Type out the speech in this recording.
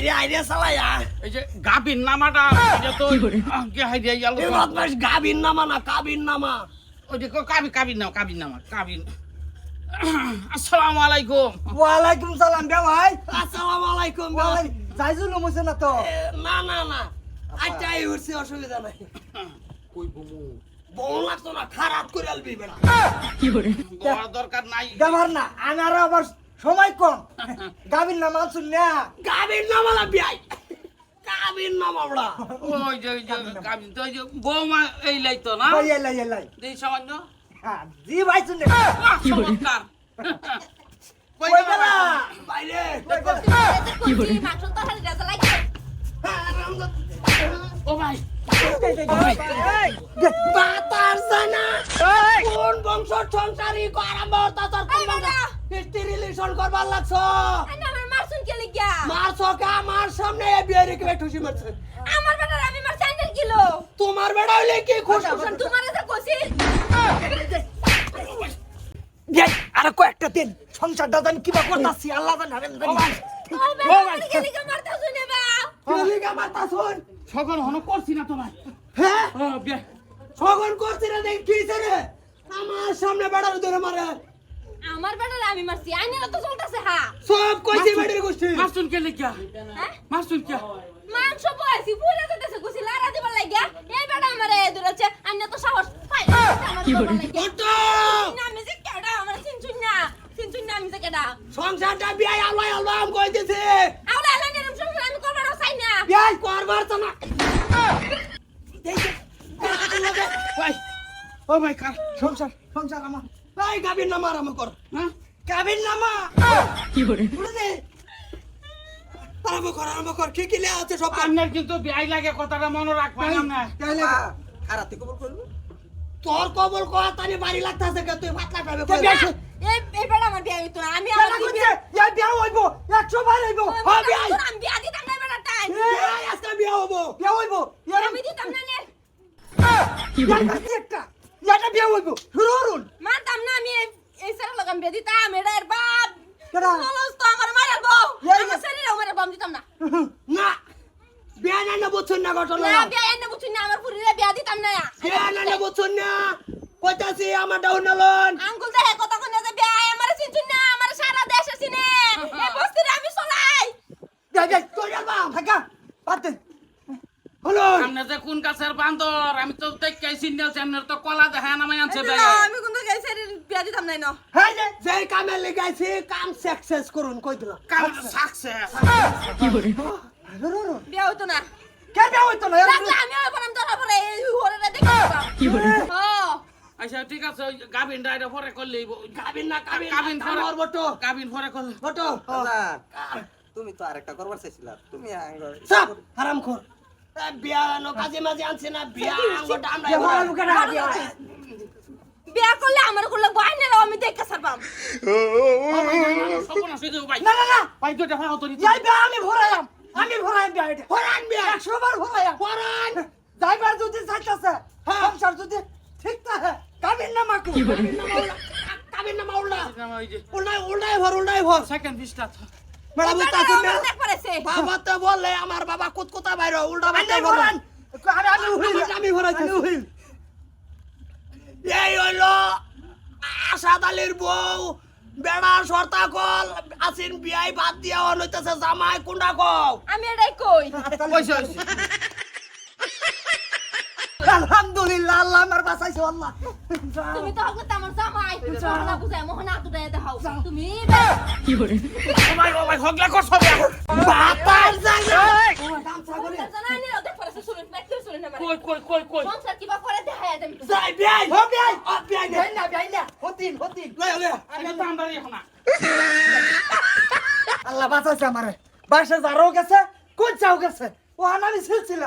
আইরে আইরে চালাইয়া এই যে গাবিন নামাটা এটা তো কে হাই দিয়ে গেল এ বদমাস গাবিন নামা না কাবিন নামা। ওই যে কাবি কাবিন নাম কাবিন নামা কাবিন আসসালামু আলাইকুম। ওয়ালাইকুম সালাম বে ভাই। আসসালামু আলাইকুম ওয়ালাই যাইজুল মুছে না তো? এ, না না না। আচ্ছা এই উঠছে অসুবিধা নাই। কই বমু? বউ লাগতো না খারাপ করে আলবি বেড়া। বড় দরকার নাই। দেবার না আনার আবার সময় কম গাবির নাম আনছুন না গাবিন নামা না বিয়াই কাবিন নামা বড়া ওই যে ওই যে তো ওই যে বৌমা এই লাইতো না ওই এলাই এলাই দেই সামান্য হ্যাঁ জি ভাইছুন না বাহ, চমৎকার কই গেলা? বাইরে কি মাংস তরকারি রাজা লাগে ও ভাই বাতার করবার লাগছ? আমার মারছুন কে লাগিয়া মার চোখে আমার সামনে বিয়ে রেখে ঠুসি মারছে। আমার বেটার আমি মার স্যান্ডেল কিলো। তোমার বেড়া হইলে কি খুশ? তোমার যে কইছি আরে কয়েকটা দিন সংসারটা জানি কিবা করতাছি আল্লাহ জানে আমি জানি। ও বেটা কে লিগা মারতে শুনে বা? কেলিকা মাতা শুন সগন হন করছি না তোমার হ্যাঁ? ও বিয়া। সগন করছি না দেখ কি রে? আমার সামনে বেড়ার ধরে মারে। আমার বেটার আমি মারছি আইনা তো চলতেছে হা। সব কইছি বেড়ের গোষ্ঠী। মাসুন কে লিখা হ্যাঁ? মাসুন কে? মাংস বয়সি পুরে যেতেছে কইছি লারা দিবার লাগিয়া। এই বেটা আমারে দূরাচ্ছে আইনা তো সাহস পাই কি করে ওটো আমি যে কেডা আমার চিনছুন না চিনছুন না আমি যে কেডা। সংসারটা বিয়ে আলাই আলাম কইতেছে। আউলা আলা নেরম সংসার আমি করবার চাই না। বিয়ে করবার তো না। ভাই ও ভাই কার? সংসার সংসার আমার। এই গাবির নামা আরাম কর হ্যাঁ? গাবির নামা! কি করে আরাম কর আরাম কর কি কি লে আছে সব আপনার কিন্তু বিয়াই লাগে কথাটা মনে রাখবেন না। তাইলে খারাতে কবল করব? তোর কবল কথা তানি বাড়ি লাগতাছে কে? তুই পাতলা খাবে কই এই এই বেটা আমার বিয়া হইতো আমি আমার বিয়া? ইয়া বিয়া হইব 100 বার হইব। হবে আই। আমি বিয়া দিতাম না বেটা টাইম এই আজকে বিয়ে হব বিয়া হইব। আমি দিতাম না নে। কি বলছিস একটা। ইয়াটা বিয়া হইব? শুরু করুন। মারতাম না আমি এই- সারা লাগাম বিয়া দিতাম এটা এর বাপ। কেডা? চলস তো আমার মারাবো এই- আমার শরীরে আমার বাম দিতাম না। না। বিয়ে না না বুঝছুন না ঘটনা। না বিয়া না আমার পুরিরে বিয়া দিতাম না। বিয়ে না বুঝছুন না। কইতাছি আমার ডাউন নলন আঙ্গুল দেখে কথা কোন যে বিয়া আমার চিনছুন না আমার সারা দেশে চিনে। এই বস্তিরে আমি চলাই। যাই যাই তোর পাতে হলো আপনি যে কোন বান্দর? আমি তো দেখাই সিগন্যাল চ্যানেল তো কলা দেখা নামাই আনছে না, আমি কিন্তু শরীর বিয়া দিতাম না না। হ্যাঁ যে যে কামে লেগাইছি কাম সাকসেস করুন কই কাম সাকসেস বিয়া হইতো না। কে বিয়া হইতো না? আমি ওই পরাম ধরা পরে এই হরেরা দেখে কি করে আচ্ছা ঠিক আছে গাবিন পরে না কাবিন কাবিন পরে আমার বটো। গাবিন পরে করলে। বটো। তুমি তো আরেকটা করবার চাইছিলা। তুমি হারাম খোর বিয়া নো কাজে মাঝে আনছে না বিয়া আঙ্গটা আমরা বিয়া করলে আমার করলে বাইনের আমি দেখে সারবাম হয়ে ভাই না না না ভাই দুইটা ভাই হতো বিয়া আমি ভরাইম আমি ভরাইম বিয়া এটা। হরান বিয়া। 100 বার ভরাইম হরান যাইবার যদি চাইতাছে সংসার যদি ঠিক থাকে কাবিন না মাকু কাবিন না মাউলা উল্টাই উল্টাই ভর উল্টাই ভর। সেকেন্ড পিসটা মেলা বুঝতাছি না? বাবা তো বললে আমার বাবা কুতকুতা বাইরে উল্টা বাইরে ভরান ভরান। আমি আমি উহিল আমি ভরাইছি। উহিল এই হইল আসাদ আলীর বউ বেড়া সর্তা কল আসিন বিয়াই বাদ দিয়া হইতেছে জামাই কুন্ডা কও। আমি এটাই কই? পয়সা আলহামদুলিল্লাহ আল্লাহ আমার বাঁচাইছে আল্লাহ। তুমি তো হকলে আমার জামাই। আল্লাহ বাঁচাইছে আমারে। বাসা যারও গেছে কোন চাও গেছে। ও আনামি ছিল